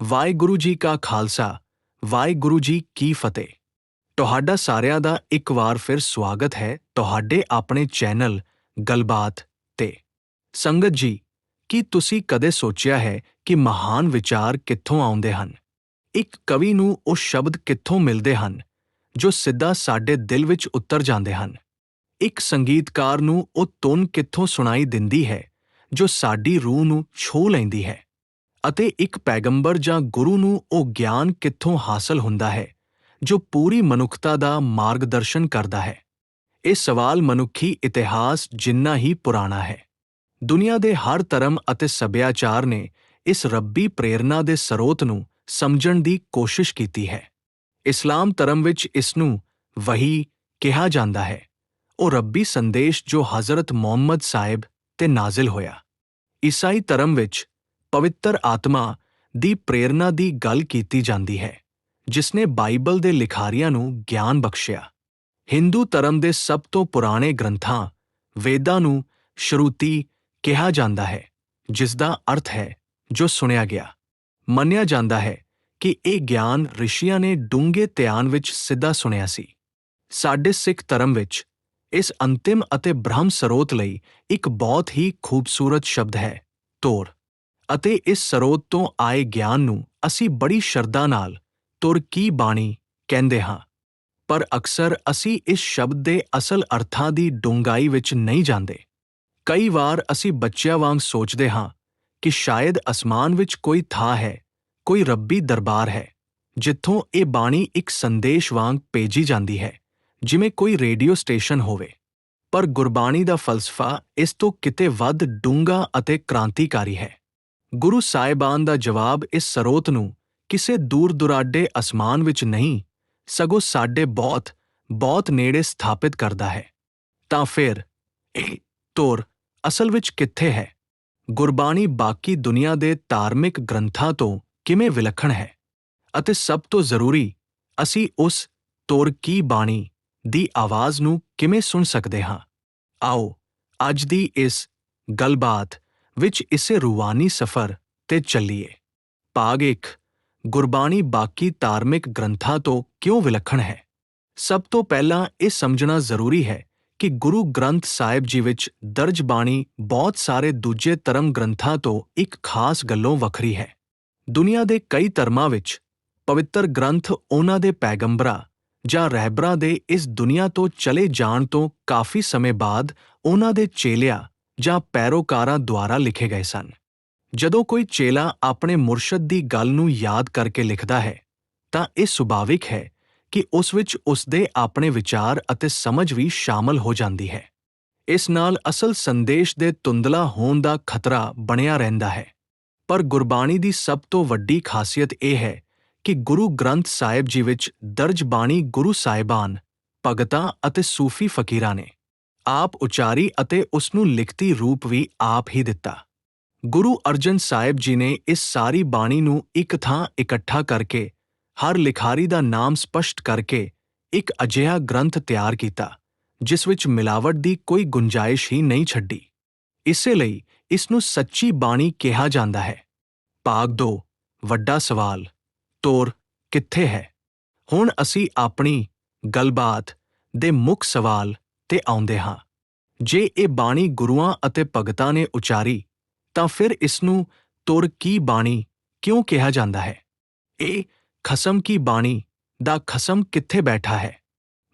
ਵਾਹਿਗੁਰੂ ਜੀ ਕਾ ਖਾਲਸਾ, ਵਾਹਿਗੁਰੂ ਜੀ ਕੀ ਫਤਿਹ। ਤੁਹਾਡਾ ਸਾਰਿਆਂ ਦਾ ਇੱਕ ਵਾਰ ਫਿਰ ਸਵਾਗਤ ਹੈ ਤੁਹਾਡੇ ਆਪਣੇ ਚੈਨਲ ਗੱਲਬਾਤ ਤੇ। ਸੰਗਤ ਜੀ, ਕੀ ਤੁਸੀਂ ਕਦੇ ਸੋਚਿਆ ਹੈ ਕਿ ਮਹਾਨ ਵਿਚਾਰ ਕਿੱਥੋਂ ਆਉਂਦੇ ਹਨ? ਇੱਕ ਕਵੀ ਨੂੰ ਉਹ ਸ਼ਬਦ ਕਿੱਥੋਂ ਮਿਲਦੇ ਹਨ, ਜੋ ਸਿੱਧਾ ਸਾਡੇ ਦਿਲ ਵਿੱਚ ਉਤਰ ਜਾਂਦੇ ਹਨ? ਇੱਕ ਸੰਗੀਤਕਾਰ ਨੂੰ ਉਹ ਧੁਨ ਕਿੱਥੋਂ ਸੁਣਾਈ ਦਿੰਦੀ ਹੈ, ਜੋ ਸਾਡੀ ਰੂਹ ਨੂੰ ਛੋਹ ਲੈਂਦੀ ਹੈ? ਅਤੇ ਇੱਕ ਪੈਗੰਬਰ ਜਾਂ ਗੁਰੂ ਨੂੰ ਉਹ ਗਿਆਨ ਕਿੱਥੋਂ ਹਾਸਲ ਹੁੰਦਾ ਹੈ, ਜੋ ਪੂਰੀ ਮਨੁੱਖਤਾ ਦਾ ਮਾਰਗਦਰਸ਼ਨ ਕਰਦਾ ਹੈ? ਇਹ ਸਵਾਲ ਮਨੁੱਖੀ ਇਤਿਹਾਸ ਜਿੰਨਾ ਹੀ ਪੁਰਾਣਾ ਹੈ। ਦੁਨੀਆ ਦੇ ਹਰ ਧਰਮ ਅਤੇ ਸੱਭਿਆਚਾਰ ਨੇ ਇਸ ਰੱਬੀ ਪ੍ਰੇਰਣਾ ਦੇ ਸਰੋਤ ਨੂੰ ਸਮਝਣ ਦੀ ਕੋਸ਼ਿਸ਼ ਕੀਤੀ ਹੈ। ਇਸਲਾਮ ਧਰਮ ਵਿੱਚ ਇਸ ਨੂੰ ਵਹੀ ਕਿਹਾ ਜਾਂਦਾ ਹੈ। ਉਹ ਰੱਬੀ ਸੰਦੇਸ਼ ਜੋ ਹਜ਼ਰਤ ਮੁਹੰਮਦ ਸਾਹਿਬ ਤੇ ਨਾਜ਼ਿਲ ਹੋਇਆ। ਈਸਾਈ ਧਰਮ ਵਿੱਚ ਪਵਿੱਤਰ ਆਤਮਾ ਦੀ ਪ੍ਰੇਰਣਾ ਦੀ ਗੱਲ ਕੀਤੀ ਜਾਂਦੀ ਹੈ ਜਿਸ ਨੇ ਬਾਈਬਲ ਦੇ ਲਿਖਾਰੀਆਂ ਨੂੰ ਗਿਆਨ ਬਖਸ਼ਿਆ। ਹਿੰਦੂ ਧਰਮ ਦੇ ਸਭ ਤੋਂ ਪੁਰਾਣੇ ਗ੍ਰੰਥਾਂ ਵੇਦਾਂ ਨੂੰ ਸ਼ਰੂਤੀ ਕਿਹਾ ਜਾਂਦਾ ਹੈ ਜਿਸ ਦਾ ਅਰਥ ਹੈ, ਜੋ ਸੁਣਿਆ ਗਿਆ। ਮੰਨਿਆ ਜਾਂਦਾ ਹੈ ਕਿ ਇਹ ਗਿਆਨ ਰਿਸ਼ੀਆਂ ਨੇ ਡੂੰਘੇ ਧਿਆਨ ਵਿੱਚ ਸਿੱਧਾ ਸੁਣਿਆ ਸੀ। ਸਾਡੇ ਸਿੱਖ ਧਰਮ ਵਿੱਚ ਇਸ ਅੰਤਿਮ ਅਤੇ ਬ੍ਰਹਮ ਸਰੋਤ ਲਈ ਇੱਕ ਬਹੁਤ ਹੀ ਖੂਬਸੂਰਤ ਸ਼ਬਦ ਹੈ ਤੋਰ ਅਤੇ ਇਸ ਸਰੋਤ ਤੋਂ ਆਏ ਗਿਆਨ ਨੂੰ ਅਸੀਂ ਬੜੀ ਸ਼ਰਧਾ ਨਾਲ ਤੁਰ ਕੀ ਬਾਣੀ ਕਹਿੰਦੇ ਹਾਂ। ਪਰ ਅਕਸਰ ਅਸੀਂ ਇਸ ਸ਼ਬਦ ਦੇ ਅਸਲ ਅਰਥਾਂ ਦੀ ਡੂੰਘਾਈ ਵਿੱਚ ਨਹੀਂ ਜਾਂਦੇ। ਕਈ ਵਾਰ ਅਸੀਂ ਬੱਚਿਆਂ ਵਾਂਗ ਸੋਚਦੇ ਹਾਂ ਕਿ ਸ਼ਾਇਦ ਅਸਮਾਨ ਵਿੱਚ ਕੋਈ ਥਾਂ ਹੈ, ਕੋਈ ਰੱਬੀ ਦਰਬਾਰ ਹੈ, ਜਿੱਥੋਂ ਇਹ ਬਾਣੀ ਇੱਕ ਸੰਦੇਸ਼ ਵਾਂਗ ਭੇਜੀ ਜਾਂਦੀ ਹੈ, ਜਿਵੇਂ ਕੋਈ ਰੇਡੀਓ ਸਟੇਸ਼ਨ ਹੋਵੇ। ਪਰ ਗੁਰਬਾਣੀ ਦਾ ਫਲਸਫਾ ਇਸ ਤੋਂ ਕਿਤੇ ਵੱਧ ਡੂੰਘਾ ਅਤੇ ਕ੍ਰਾਂਤੀਕਾਰੀ ਹੈ। ਗੁਰੂ ਸਾਹਿਬਾਨ ਦਾ ਜਵਾਬ ਇਸ ਸਰੋਤ ਨੂੰ, ਕਿਸੇ ਦੂਰ ਦੁਰਾਡੇ ਅਸਮਾਨ ਵਿੱਚ ਨਹੀਂ, ਸਗੋਂ ਸਾਡੇ ਬਹੁਤ ਬਹੁਤ ਨੇੜੇ ਸਥਾਪਿਤ ਕਰਦਾ ਹੈ। ਤਾਂ ਫਿਰ, ਇਹ ਤੋਰ ਅਸਲ ਵਿੱਚ ਕਿੱਥੇ ਹੈ? ਗੁਰਬਾਣੀ ਬਾਕੀ ਦੁਨੀਆ ਦੇ ਧਾਰਮਿਕ ਗ੍ਰੰਥਾਂ ਤੋਂ ਕਿਵੇਂ ਵਿਲੱਖਣ ਹੈ? ਅਤੇ ਸਭ ਤੋਂ ਜ਼ਰੂਰੀ, ਅਸੀਂ ਉਸ ਤੋਰ ਕੀ ਬਾਣੀ ਦੀ ਆਵਾਜ਼ ਨੂੰ ਕਿਵੇਂ ਸੁਣ ਸਕਦੇ ਹਾਂ? ਆਓ, ਅੱਜ ਦੀ ਇਸ ਗੱਲਬਾਤ ਵਿੱਚ ਇਸੇ ਰੂਹਾਨੀ ਸਫ਼ਰ ਤੇ ਚੱਲੀਏ। ਭਾਗ 1 ਗੁਰਬਾਣੀ ਬਾਕੀ ਧਾਰਮਿਕ ਗ੍ਰੰਥਾਂ ਤੋਂ ਕਿਉਂ ਵਿਲੱਖਣ ਹੈ? ਸਭ ਤੋਂ ਪਹਿਲਾਂ ਇਹ ਸਮਝਣਾ ਜ਼ਰੂਰੀ ਹੈ ਕਿ ਗੁਰੂ ਗ੍ਰੰਥ ਸਾਹਿਬ ਜੀ ਵਿੱਚ ਦਰਜ ਬਾਣੀ ਬਹੁਤ ਸਾਰੇ ਦੂਜੇ ਧਰਮ ਗ੍ਰੰਥਾਂ ਤੋਂ ਇੱਕ ਖਾਸ ਗੱਲੋਂ ਵੱਖਰੀ ਹੈ। ਦੁਨੀਆ ਦੇ ਕਈ ਧਰਮਾਂ ਵਿੱਚ ਪਵਿੱਤਰ ਗ੍ਰੰਥ ਉਹਨਾਂ ਦੇ ਪੈਗੰਬਰਾਂ ਜਾਂ ਰਹਿਬਰਾਂ ਦੇ ਇਸ ਦੁਨੀਆ ਤੋਂ ਚਲੇ ਜਾਣ ਤੋਂ ਕਾਫੀ ਸਮੇਂ ਬਾਅਦ ਉਹਨਾਂ ਦੇ ਚੇਲਿਆਂ ਜਾਂ ਪੈਰੋਕਾਰਾਂ ਦੁਆਰਾ ਲਿਖੇ ਗਏ ਸਨ। ਜਦੋਂ ਕੋਈ ਚੇਲਾ ਆਪਣੇ ਮੁਰਸ਼ਦ ਦੀ ਗੱਲ ਨੂੰ ਯਾਦ ਕਰਕੇ ਲਿਖਦਾ ਹੈ, ਤਾਂ ਇਹ ਸੁਭਾਵਿਕ ਹੈ ਕਿ ਉਸ ਵਿੱਚ ਉਸ ਦੇ ਆਪਣੇ ਵਿਚਾਰ ਅਤੇ ਸਮਝ ਵੀ ਸ਼ਾਮਲ ਹੋ ਜਾਂਦੀ ਹੈ। ਇਸ ਨਾਲ ਅਸਲ ਸੰਦੇਸ਼ ਦੇ ਤੁੰਦਲਾ ਹੋਣ ਦਾ ਖਤਰਾ ਬਣਿਆ ਰਹਿੰਦਾ ਹੈ। ਪਰ ਗੁਰਬਾਣੀ ਦੀ ਸਭ ਤੋਂ ਵੱਡੀ ਖਾਸੀਅਤ ਇਹ ਹੈ ਕਿ ਗੁਰੂ ਗ੍ਰੰਥ ਸਾਹਿਬ ਜੀ ਵਿੱਚ ਦਰਜ ਬਾਣੀ ਗੁਰੂ ਸਾਹਿਬਾਨ, ਭਗਤਾਂ ਅਤੇ ਸੂਫੀ ਫਕੀਰਾਂ ਨੇ ਆਪ ਉਚਾਰੀ ਅਤੇ ਉਸ ਨੂੰ ਲਿਖਤੀ ਰੂਪ ਵੀ ਆਪ ਹੀ ਦਿੱਤਾ। ਗੁਰੂ ਅਰਜਨ ਸਾਹਿਬ ਜੀ ਨੇ ਇਸ ਸਾਰੀ ਬਾਣੀ ਨੂੰ ਇੱਕ ਥਾਂ ਇਕੱਠਾ ਕਰਕੇ, ਹਰ ਲਿਖਾਰੀ ਦਾ ਨਾਮ ਸਪਸ਼ਟ ਕਰਕੇ ਇੱਕ ਅਜਿਹਾ ਗ੍ਰੰਥ ਤਿਆਰ ਕੀਤਾ, ਜਿਸ ਵਿੱਚ ਮਿਲਾਵਟ ਦੀ ਕੋਈ ਗੁੰਜਾਇਸ਼ ਹੀ ਨਹੀਂ ਛੱਡੀ। ਇਸੇ ਲਈ ਇਸ ਨੂੰ ਸੱਚੀ ਬਾਣੀ ਕਿਹਾ ਜਾਂਦਾ ਹੈ। ਭਾਗ 2 ਵੱਡਾ ਸਵਾਲ, ਤੋਰ, ਕਿੱਥੇ ਹੈ? ਹੁਣ ਅਸੀਂ ਆਪਣੀ ਗੱਲਬਾਤ ਦੇ ਮੁੱਖ ਸਵਾਲ ਤੇ ਆਉਂਦੇ ਹਾਂ। ਜੇ ਇਹ ਬਾਣੀ ਗੁਰੂਆਂ ਅਤੇ ਭਗਤਾਂ ਨੇ ਉਚਾਰੀ, ਤਾਂ ਫਿਰ ਇਸ ਨੂੰ ਤੁਰ ਕੀ ਬਾਣੀ ਕਿਉਂ ਕਿਹਾ ਜਾਂਦਾ ਹੈ? ਇਹ ਖਸਮ ਕੀ ਬਾਣੀ ਦਾ ਖਸਮ ਕਿੱਥੇ ਬੈਠਾ ਹੈ?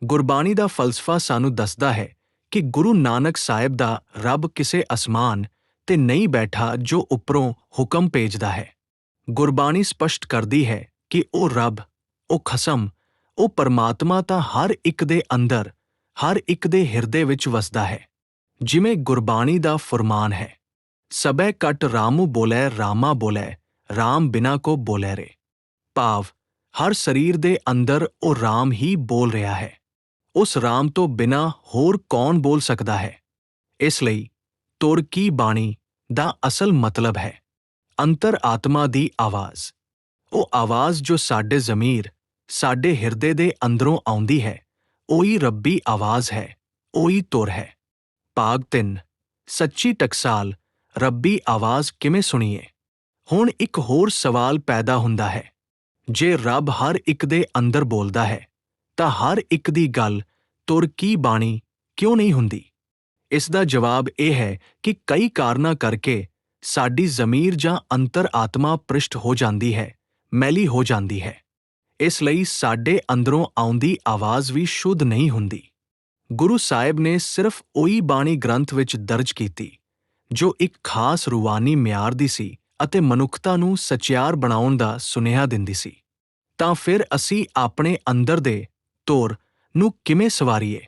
ਗੁਰਬਾਣੀ ਦਾ ਫਲਸਫਾ ਸਾਨੂੰ ਦੱਸਦਾ ਹੈ ਕਿ ਗੁਰੂ ਨਾਨਕ ਸਾਹਿਬ ਦਾ ਰੱਬ ਕਿਸੇ ਅਸਮਾਨ ਤੇ ਨਹੀਂ ਬੈਠਾ ਜੋ ਉੱਪਰੋਂ ਹੁਕਮ ਭੇਜਦਾ ਹੈ। ਗੁਰਬਾਣੀ ਸਪਸ਼ਟ ਕਰਦੀ ਹੈ ਕਿ ਉਹ ਰੱਬ, ਉਹ ਖਸਮ, ਉਹ ਪਰਮਾਤਮਾ ਤਾਂ ਹਰ ਇੱਕ ਦੇ ਅੰਦਰ ਹਰ ਇੱਕ ਦੇ ਹਿਰਦੇ ਵਿੱਚ ਵਸਦਾ ਹੈ, ਜਿਵੇਂ ਗੁਰਬਾਣੀ ਦਾ ਫਰਮਾਨ ਹੈ ਸਬੈ ਕਟ ਰਾਮੂ ਬੋਲੇ, ਰਾਮਾ ਬੋਲੇ, ਰਾਮ ਬਿਨਾ ਕੋ ਬੋਲੇ ਰੇ। ਭਾਵ, ਹਰ ਸਰੀਰ ਦੇ ਅੰਦਰ ਉਹ ਰਾਮ ਹੀ ਬੋਲ ਰਿਹਾ ਹੈ, ਉਸ ਰਾਮ ਤੋਂ ਬਿਨਾ ਹੋਰ ਕੌਣ ਬੋਲ ਸਕਦਾ ਹੈ? ਇਸ ਲਈ ਤੁਰ ਕੀ ਬਾਣੀ ਦਾ ਅਸਲ ਮਤਲਬ ਹੈ, ਅੰਤਰ ਆਤਮਾ ਦੀ ਆਵਾਜ਼। ਉਹ ਆਵਾਜ਼ ਜੋ ਸਾਡੇ ਜ਼ਮੀਰ, ਸਾਡੇ ਹਿਰਦੇ ਦੇ ਅੰਦਰੋਂ ਆਉਂਦੀ ਹੈ ਉਹੀ ਰੱਬੀ ਆਵਾਜ਼ ਹੈ ਉਹੀ ਤੁਰ ਹੈ। ਭਾਗ 3 ਸੱਚੀ ਟਕਸਾਲ, ਰੱਬੀ ਆਵਾਜ਼ ਕਿਵੇਂ ਸੁਣੀਏ? ਹੁਣ ਇੱਕ ਹੋਰ ਸਵਾਲ ਪੈਦਾ ਹੁੰਦਾ ਹੈ। ਜੇ ਰੱਬ ਹਰ ਇੱਕ ਦੇ ਅੰਦਰ ਬੋਲਦਾ ਹੈ, ਤਾਂ ਹਰ ਇੱਕ ਦੀ ਗੱਲ, ਤੁਰ ਕੀ ਬਾਣੀ, ਕਿਉਂ ਨਹੀਂ ਹੁੰਦੀ? ਇਸ ਦਾ ਜਵਾਬ ਇਹ ਹੈ ਕਿ ਕਈ ਕਾਰਨਾਂ ਕਰਕੇ ਸਾਡੀ ਜ਼ਮੀਰ ਜਾਂ ਅੰਤਰ ਆਤਮਾ ਪ੍ਰਿਸ਼ਟ ਹੋ ਜਾਂਦੀ ਹੈ, ਮੈਲੀ ਹੋ ਜਾਂਦੀ ਹੈ। ਇਸ ਲਈ ਸਾਡੇ ਅੰਦਰੋਂ ਆਉਂਦੀ ਆਵਾਜ਼ ਵੀ ਸ਼ੁੱਧ ਨਹੀਂ ਹੁੰਦੀ। ਗੁਰੂ ਸਾਹਿਬ ਨੇ ਸਿਰਫ ਉਹੀ ਬਾਣੀ ਗ੍ਰੰਥ ਵਿੱਚ ਦਰਜ ਕੀਤੀ, ਜੋ ਇੱਕ ਖਾਸ ਰੂਹਾਨੀ ਮਿਆਰ ਦੀ ਸੀ ਅਤੇ ਮਨੁੱਖਤਾ ਨੂੰ ਸਚਿਆਰ ਬਣਾਉਣ ਦਾ ਸੁਨੇਹਾ ਦਿੰਦੀ ਸੀ। ਤਾਂ ਫਿਰ ਅਸੀਂ ਆਪਣੇ ਅੰਦਰ ਦੇ ਤੋਰ ਨੂੰ ਕਿਵੇਂ ਸਵਾਰੀਏ?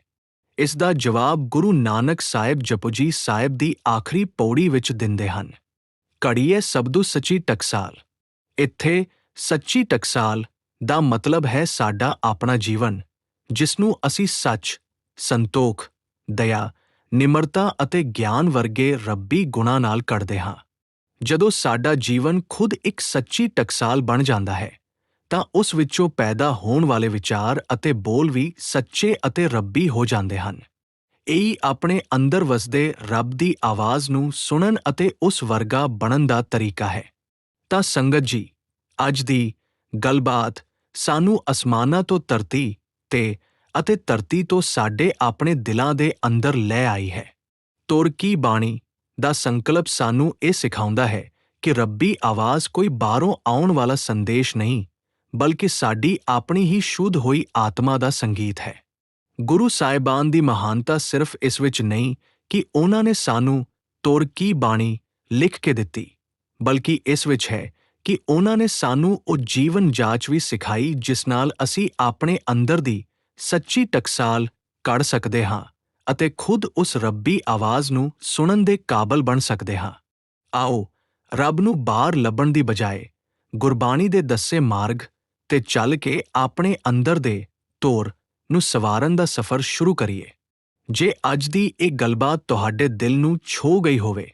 ਇਸ ਦਾ ਜਵਾਬ ਗੁਰੂ ਨਾਨਕ ਸਾਹਿਬ ਜਪੁਜੀ ਸਾਹਿਬ ਦੀ ਆਖਰੀ ਪੌੜੀ ਵਿੱਚ ਦਿੰਦੇ ਹਨ। ਘੜੀਏ ਸਬਦੂ ਸੱਚੀ ਟਕਸਾਲ। ਇੱਥੇ ਸੱਚੀ ਟਕਸਾਲ ਦਾ ਮਤਲਬ ਹੈ ਸਾਡਾ ਆਪਣਾ ਜੀਵਨ ਜਿਸ ਨੂੰ ਅਸੀਂ ਸੱਚ, ਸੰਤੋਖ, ਦਇਆ, ਨਿਮਰਤਾ ਅਤੇ ਗਿਆਨ ਵਰਗੇ ਰੱਬੀ ਗੁਣਾਂ ਨਾਲ ਕੱਢਦੇ ਹਾਂ। ਜਦੋਂ ਸਾਡਾ ਜੀਵਨ ਖੁਦ ਇੱਕ ਸੱਚੀ ਟਕਸਾਲ ਬਣ ਜਾਂਦਾ ਹੈ, ਤਾਂ ਉਸ ਵਿੱਚੋਂ ਪੈਦਾ ਹੋਣ ਵਾਲੇ ਵਿਚਾਰ ਅਤੇ ਬੋਲ ਵੀ ਸੱਚੇ ਅਤੇ ਰੱਬੀ ਹੋ ਜਾਂਦੇ ਹਨ। ਇਹੀ ਆਪਣੇ ਅੰਦਰ ਵਸਦੇ ਰੱਬ ਦੀ ਆਵਾਜ਼ ਨੂੰ ਸੁਣਨ ਅਤੇ ਉਸ ਵਰਗਾ ਬਣਨ ਦਾ ਤਰੀਕਾ ਹੈ। ਤਾਂ ਸੰਗਤ ਜੀ, ਅੱਜ ਦੀ ਗੱਲਬਾਤ ਸਾਨੂੰ ਅਸਮਾਨਾਂ ਤੋਂ ਧਰਤੀ ਤੇ ਅਤੇ ਧਰਤੀ ਤੋਂ ਸਾਡੇ ਆਪਣੇ ਦਿਲਾਂ ਦੇ ਅੰਦਰ ਲੈ ਆਈ ਹੈ। ਤੁਰਕੀ ਬਾਣੀ ਦਾ ਸੰਕਲਪ ਸਾਨੂੰ ਇਹ ਸਿਖਾਉਂਦਾ ਹੈ ਕਿ ਰੱਬੀ ਆਵਾਜ਼ ਕੋਈ ਬਾਹਰੋਂ ਆਉਣ ਵਾਲਾ ਸੰਦੇਸ਼ ਨਹੀਂ, ਬਲਕਿ ਸਾਡੀ ਆਪਣੀ ਹੀ ਸ਼ੁੱਧ ਹੋਈ ਆਤਮਾ ਦਾ ਸੰਗੀਤ ਹੈ। ਗੁਰੂ ਸਾਹਿਬਾਨ ਦੀ ਮਹਾਨਤਾ ਸਿਰਫ ਇਸ ਵਿੱਚ ਨਹੀਂ ਕਿ ਉਹਨਾਂ ਨੇ ਸਾਨੂੰ ਤੁਰਕੀ ਬਾਣੀ ਲਿਖ ਕੇ ਦਿੱਤੀ, ਬਲਕਿ ਇਸ ਵਿੱਚ ਹੈ ਕਿ ਉਹਨਾਂ ਨੇ ਸਾਨੂੰ ਉਹ ਜੀਵਨ ਜਾਂਚ ਵੀ ਸਿਖਾਈ ਜਿਸ ਨਾਲ ਅਸੀਂ ਆਪਣੇ ਅੰਦਰ ਦੀ ਸੱਚੀ ਟਕਸਾਲ ਕੱਢ ਸਕਦੇ ਹਾਂ ਅਤੇ ਖੁਦ ਉਸ ਰੱਬੀ ਆਵਾਜ਼ ਨੂੰ ਸੁਣਨ ਦੇ ਕਾਬਲ ਬਣ ਸਕਦੇ ਹਾਂ। ਆਓ, ਰੱਬ ਨੂੰ ਬਾਹਰ ਲੱਭਣ ਦੀ ਬਜਾਏ ਗੁਰਬਾਣੀ ਦੇ ਦੱਸੇ ਮਾਰਗ ਤੇ ਚੱਲ ਕੇ ਆਪਣੇ ਅੰਦਰ ਦੇ ਤੋਰ ਨੂੰ ਸਵਾਰਨ ਦਾ ਸਫ਼ਰ ਸ਼ੁਰੂ ਕਰੀਏ। ਜੇ ਅੱਜ ਦੀ ਇਹ ਗੱਲਬਾਤ ਤੁਹਾਡੇ ਦਿਲ ਨੂੰ ਛੋ ਗਈ ਹੋਵੇ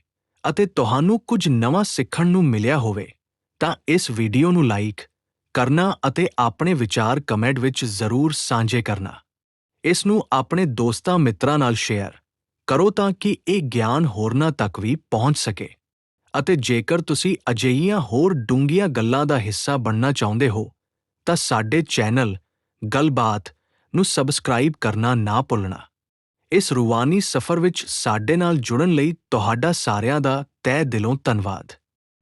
ਅਤੇ ਤੁਹਾਨੂੰ ਕੁਝ ਨਵਾਂ ਸਿੱਖਣ ਨੂੰ ਮਿਲਿਆ ਹੋਵੇ ਤਾਂ ਇਸ ਵੀਡੀਓ ਨੂੰ ਲਾਈਕ ਕਰਨਾ ਅਤੇ ਆਪਣੇ ਵਿਚਾਰ ਕਮੈਂਟ ਵਿੱਚ ਜ਼ਰੂਰ ਸਾਂਝੇ ਕਰਨਾ। ਇਸ ਨੂੰ ਆਪਣੇ ਦੋਸਤਾਂ ਮਿੱਤਰਾਂ ਨਾਲ ਸ਼ੇਅਰ ਕਰੋ ਤਾਂ ਕਿ ਇਹ ਗਿਆਨ ਹੋਰਨਾਂ ਤੱਕ ਵੀ ਪਹੁੰਚ ਸਕੇ ਅਤੇ ਜੇਕਰ ਤੁਸੀਂ ਅਜਿਹੀਆਂ ਹੋਰ ਡੂੰਘੀਆਂ ਗੱਲਾਂ ਦਾ ਹਿੱਸਾ ਬਣਨਾ ਚਾਹੁੰਦੇ ਹੋ, ਤਾਂ ਸਾਡੇ ਚੈਨਲ ਗੱਲਬਾਤ ਨੂੰ ਸਬਸਕ੍ਰਾਈਬ ਕਰਨਾ ਨਾ ਭੁੱਲਣਾ। ਇਸ ਰੂਹਾਨੀ ਸਫ਼ਰ ਵਿੱਚ ਸਾਡੇ ਨਾਲ ਜੁੜਨ ਲਈ ਤੁਹਾਡਾ ਸਾਰਿਆਂ ਦਾ ਤਹਿ ਦਿਲੋਂ ਧੰਨਵਾਦ।